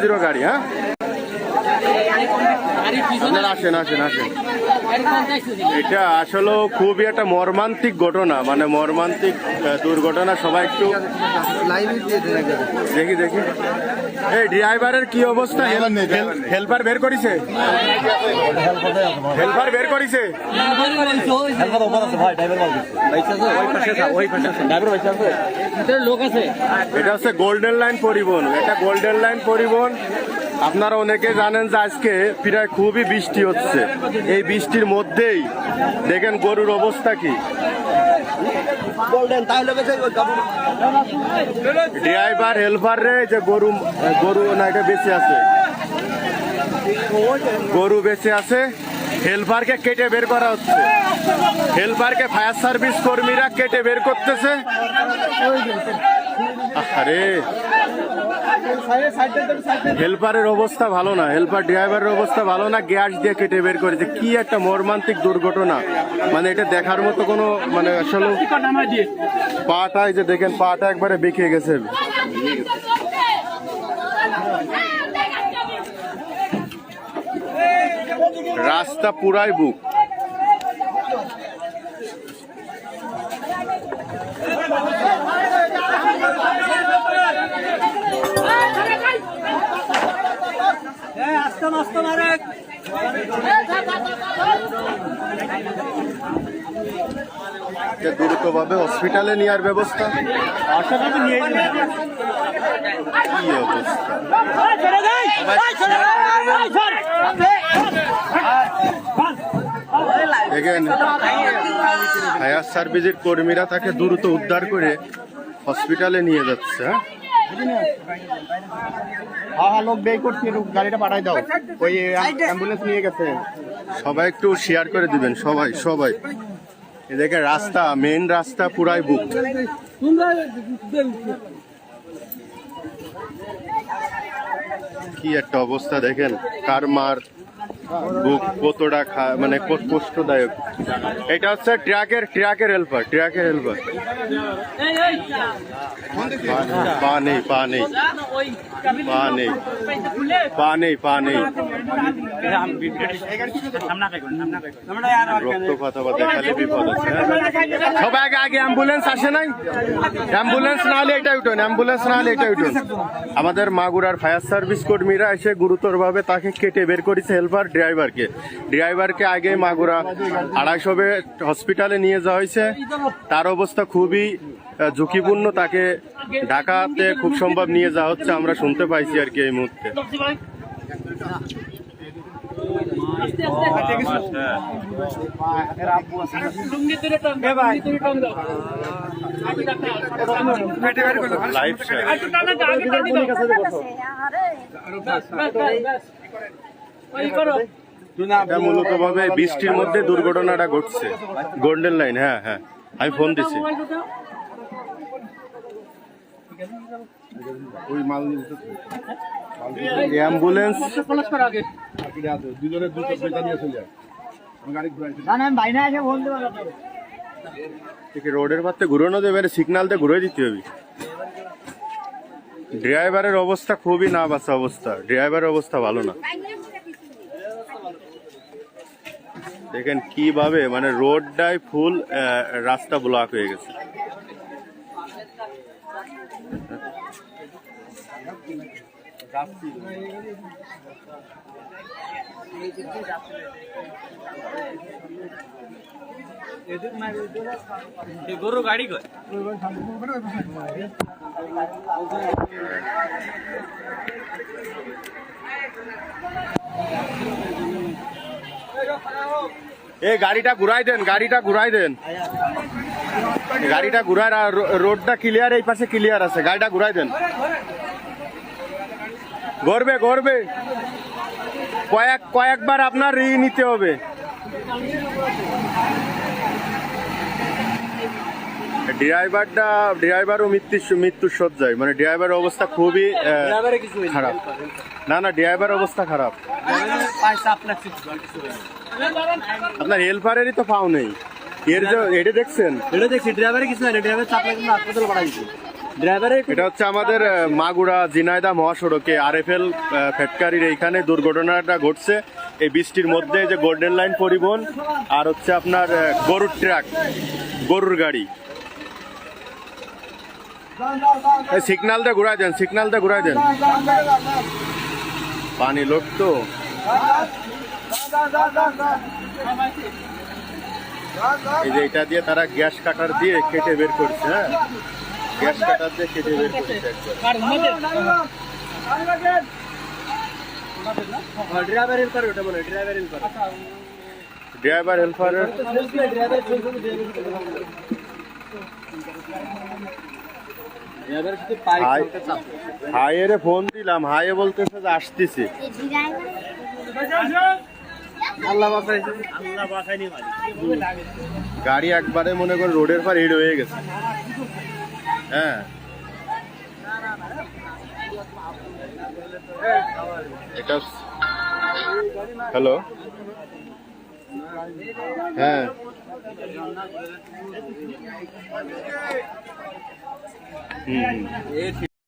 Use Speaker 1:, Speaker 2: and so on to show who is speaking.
Speaker 1: Zero गाडी हाँ আপনারা আসেন আসেন আসেন। এটা আসলে খুবই একটা মর্মান্তিক ঘটনা মানে মর্মান্তিক দুর্ঘটনা। সবাই একটু দেখি দেখি। এই ড্রাইভারের কি অবস্থা? হেল্পার বের করেছে? হেল্পার বের করেছে?
Speaker 2: লোক আছে
Speaker 1: এটা হচ্ছে গোল্ডেন লাইন পরিবহন। এটা গোল্ডেন লাইন পরিবহন। আপনারা অনেকে জানেন যে আজকে প্রায় খুবই বৃষ্টি হচ্ছে। এই বৃষ্টির মধ্যেই দেখেন গরুর অবস্থা কি। ড্রাইভার হেল্পার রে যে গরু গরু না এটা বেঁচে আছে। গরু বেঁচে আছে। হেল্পারকে কেটে বের করা হচ্ছে। হেল্পারকে ফায়ার সার্ভিস কর্মীরা কেটে বের করতেছে। আরে হেল্পারের অবস্থা ভালো না, হেল্পার ড্রাইভারের অবস্থা ভালো না, গ্যাস দিয়ে কেটে বের করেছে কি একটা মর্মান্তিক দুর্ঘটনা। মানে এটা দেখার মতো কোনো মানে আসলে পাটা যে দেখেন, পাটা একবারে বেঁকে গেছে। রাস্তা পুরাই বুক। দ্রুতভাবে হসপিটালে নেওয়ার ব্যবস্থা। কি ফায়ার সার্ভিসের কর্মীরা তাকে দ্রুত উদ্ধার করে হসপিটালে নিয়ে যাচ্ছে হ্যাঁ?
Speaker 3: হ্যাঁ হ্যাঁ লোক বের করছি গাড়িটা পাঠাই দাও। ওই অ্যাম্বুলেন্স নিয়ে গেছে।
Speaker 1: সবাই একটু শেয়ার করে দিবেন, সবাই সবাই। এদিকে রাস্তা মেন রাস্তা পুরাই বুক কি একটা অবস্থা দেখেন, কার মার বুক কতটা মানে কষ্টদায়ক। এটা হচ্ছে ট্রাকের ট্রাকের হেল্পার ট্রাকের হেল্পার পা নেই পা নেই পা নেই পা নেই পা নেই আগে আগে অ্যাম্বুলেন্স আসে নাই? অ্যাম্বুলেন্স না হলে উঠুন অ্যাম্বুলেন্স না উঠুন আমাদের মাগুরার ফায়ার সার্ভিস কর্মীরা এসে গুরুতরভাবে তাকে কেটে বের করেছে হেল্পার ড্রাইভারকে ড্রাইভারকে আগে মাগুরা আড়াইশোবে হসপিটালে নিয়ে যাওয়া হয়েছে। তার অবস্থা খুবই ঝুঁকিপূর্ণ। তাকে ঢাকাতে খুব সম্ভব নিয়ে যাওয়া হচ্ছে, আমরা শুনতে পাইছি আর কি এই মুহূর্তে। মূলত ভাবে বৃষ্টির মধ্যে দুর্ঘটনাটা ঘটছে। গোল্ডেন লাইন হ্যাঁ হ্যাঁ। আমি ফোন দিছি।
Speaker 3: ওই মাল নিয়ে
Speaker 1: অ্যাম্বুলেন্স
Speaker 3: দুজনের দুটো পয়সা নিয়ে চলে যায়।
Speaker 1: রোডের পাতে ঘুরানো দেবে সিগনালতে ঘুরে দিতে হবে। ড্রাইভারের অবস্থা খুবই না বাসা অবস্থা। ড্রাইভারের অবস্থা ভালো না। দেখেন কীভাবে মানে রোডটাই ফুল রাস্তা ব্লক হয়ে গেছে।
Speaker 2: গরু গাড়ি
Speaker 1: এ, গাড়িটা ঘুরাই দেন, গাড়িটা ঘুরাই দেন। গাড়িটা রো- রোডটা ক্লিয়ার এই পাশে ক্লিয়ার আছে, গাড়িটা ঘুরাই দেন। গড়বে গড়বে কয়েক কয়েকবার আপনার ই নিতে হবে। ড্রাইভারটা ড্রাইভারও মৃত্যু মৃত্যুর সজ্জায় মানে ড্রাইভার অবস্থা খুবই খারাপ। না না ড্রাইভার অবস্থা খারাপ। আপনার হেল্পারেরই তো পাও নেই। এর যে এটা দেখছেন?
Speaker 2: এটা দেখছি ড্রাইভারে কিছু নাই ড্রাইভার চাপ লাগবে হাসপাতাল ড্রাইভারের
Speaker 1: এটা হচ্ছে আমাদের মাগুরা জিনাইদা মহাসড়কে আরএফএল ফ্যাটকারির এইখানে দুর্ঘটনাটা ঘটছে। এই বৃষ্টির মধ্যে যে গোল্ডেন লাইন পরিবহন আর হচ্ছে আপনার গরুর ট্রাক গরুর গাড়ি। এই সিগনালটা ঘুরাই দেন সিগনালটা ঘুরাই দেন। পানি লোড তো। এই যে এটা দিয়ে তারা গ্যাস কাটার দিয়ে কেটে বের করছে হ্যাঁ? গ্যাস কাটার দিয়ে কেটে বের করছে একবার।
Speaker 2: ড্রাইভারের করে ওটা বলে ড্রাইভারের করে।
Speaker 1: ড্রাইভার হেল্পারের
Speaker 2: ড্রাইভারের
Speaker 1: হাই হাইয়ে ফোন দিলাম হাইয়ে বলতেছে যে আসতেছি।
Speaker 2: আল্লাহ বাঁচাইছে। আল্লাহ বাঁচাইনি
Speaker 1: গাড়ি একবারে মনে করে রোডের পর হিট হয়ে গেছে। হ্যাঁ। হ্যালো। হ্যাঁ। হুম।